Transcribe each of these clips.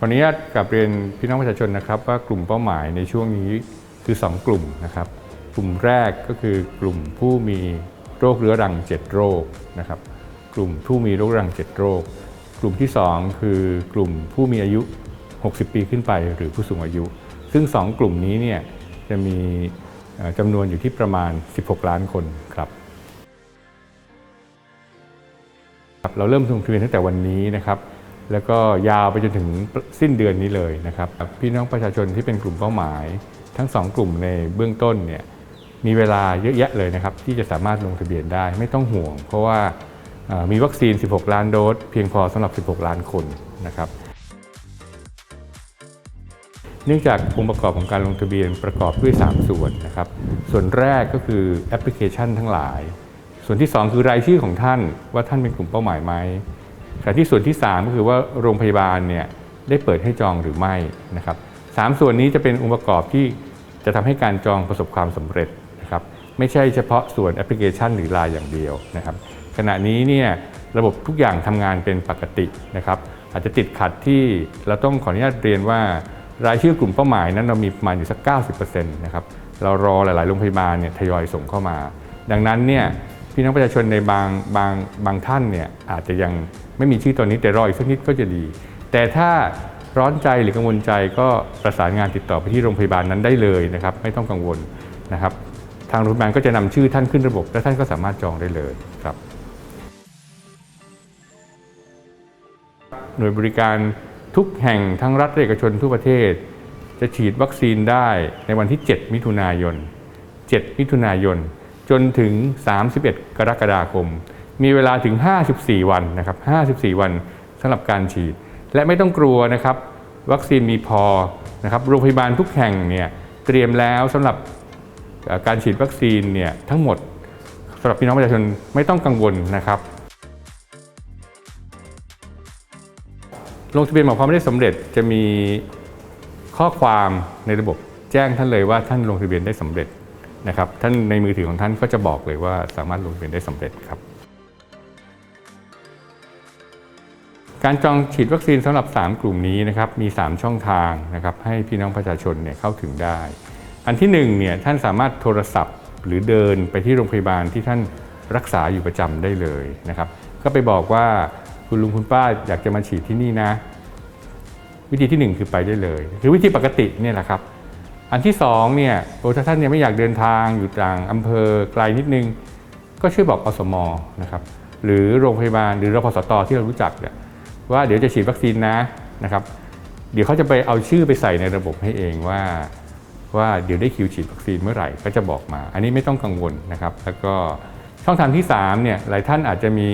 ขออนุญาตกับเรียนพี่น้องประชาชนนะครับ ว่ากลุ่มเป้าหมายในช่วงนี้คือ 2 กลุ่มนะครับ กลุ่มแรกก็คือกลุ่มผู้มีโรคเรื้อรัง 7 โรคนะครับ กลุ่มผู้มีโรคเรื้อรัง 7 โรค กลุ่มที่ 2 คือกลุ่มผู้มีอายุ 60 ปีขึ้นไปหรือผู้สูงอายุ ซึ่ง 2 กลุ่มนี้เนี่ยจะมีจำนวนอยู่ที่ประมาณ 16 ล้านคนครับครับเราเริ่มลงทะเบียนตั้งแต่วันนี้นะครับ แล้วก็ยาวไปจนถึงสิ้นเดือนนี้เลยนะครับพี่น้องประชาชนที่เป็นกลุ่มเป้าหมาย ทั้งสองกลุ่มในเบื้องต้นเนี่ยมีเวลาเยอะแยะเลยนะครับที่จะสามารถลงทะเบียนได้ไม่ต้องห่วง เพราะว่ามีวัคซีน 16 ล้านโดสเพียงพอสำหรับ 16 ล้านคนนะครับเนื่องจากองค์ประกอบของการลงทะเบียนประกอบด้วย 3 ส่วนนะครับ ส่วนแรกก็คือแอปพลิเคชันทั้งหลาย ส่วนที่ 2 คือรายชื่อของท่านว่าท่านเป็นกลุ่มเป้าหมายไหม ขณะที่ส่วนที่ 3 ก็คือว่าโรงพยาบาลเนี่ยได้เปิดให้จองหรือไม่นะครับสามส่วนนี้จะเป็นองค์ประกอบที่จะทำให้การจองประสบความสำเร็จนะครับไม่ใช่เฉพาะส่วนแอปพลิเคชันหรือไลน์อย่างเดียวนะครับขณะนี้เนี่ยระบบทุกอย่างทำงานเป็นปกตินะครับอาจจะติดขัดที่เราต้องขออนุญาตเรียนว่ารายชื่อกลุ่มเป้าหมายนั้นเรามีประมาณอยู่สัก 90%นะครับเรารอหลาย ๆ โรงพยาบาลเนี่ยทยอยส่งเข้ามา ดังนั้นเนี่ย พี่น้องประชาชนในบางบางบางท่านเนี่ยอาจจะยังไม่มีชื่อตอนนี้แต่รออีกสักนิดก็จะดี แต่ถ้าร้อนใจหรือกังวลใจก็ประสานงานติดต่อไปที่โรงพยาบาลนั้นได้เลยนะครับ ไม่ต้องกังวลนะครับ ทางโรงพยาบาลก็จะนำชื่อท่านขึ้นระบบ และท่านก็สามารถจองได้เลยครับ หน่วยบริการทุกแห่งทั้งรัฐเอกชนทั่วประเทศ จะฉีดวัคซีนได้ในวันที่ 7 มิถุนายน 7 มิถุนายน จนถึง 31 กรกฎาคม มีเวลาถึง 54 วันนะครับ54 วันสำหรับการฉีด และไม่ต้องกลัวนะครับ วัคซีนมีพอนะครับโรงพยาบาลทุกแห่งเนี่ยเตรียมแล้วสำหรับการฉีดวัคซีนเนี่ยทั้งหมดสำหรับพี่น้องประชาชนไม่ต้องกังวลนะครับลงทะเบียนหมอพร้อมได้สำเร็จจะมีข้อความในระบบแจ้งท่านเลยว่าท่านลงทะเบียนได้สำเร็จ นะครับท่านในมือถือของท่านก็จะบอกเลยว่าสามารถลงทะเบียนได้สำเร็จครับ การจองฉีดวัคซีนสำหรับ 3 กลุ่มนี้นะครับมี 3 ช่องทางนะครับให้พี่น้องประชาชนเนี่ยเข้าถึงได้ อันที่1เนี่ยท่านสามารถโทรศัพท์หรือเดินไปที่โรงพยาบาลที่ท่านรักษาอยู่ประจำได้เลยนะครับก็ไปบอกว่าคุณลุงคุณป้าอยากจะมาฉีดที่นี่นะ วิธีที่ 1 คือไปได้เลยคือวิธีปกติเนี่ยแหละครับ อันที่2เนี่ยโอ้ถ้าท่านยังไม่อยากเดินทางอยู่ต่างอำเภอไกลนิดนึง ก็ช่วยบอกอสมนะครับหรือโรงพยาบาลหรือรพสตที่เรารู้จักเนี่ยว่าเดี๋ยวจะฉีดวัคซีนนะนะครับ เดี๋ยวเขาจะไปเอาชื่อไปใส่ในระบบให้เองว่า ว่าเดี๋ยวได้คิวฉีดวัคซีนเมื่อไหร่ก็จะบอกมา อันนี้ไม่ต้องกังวลนะครับ แล้วก็ช่องทางที่3เนี่ยหลายท่านอาจจะมี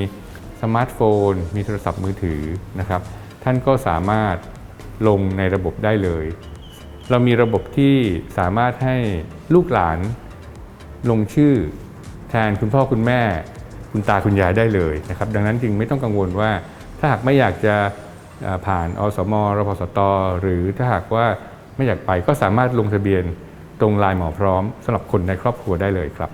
สมาร์ทโฟน มีโทรศัพท์มือถือนะครับ ท่านก็สามารถลงในระบบได้เลย เรามีระบบที่สามารถให้ลูกหลานลงชื่อแทนคุณพ่อคุณแม่ คุณตาคุณยายได้เลยนะครับ ดังนั้นจึงไม่ต้องกังวลว่า ถ้าหากไม่อยากจะผ่านอสมรพสต หรือถ้าหากว่าไม่อยากไปก็สามารถลงทะเบียนตรงลายหมอพร้อมสำหรับคนในครอบครัวได้เลยครับ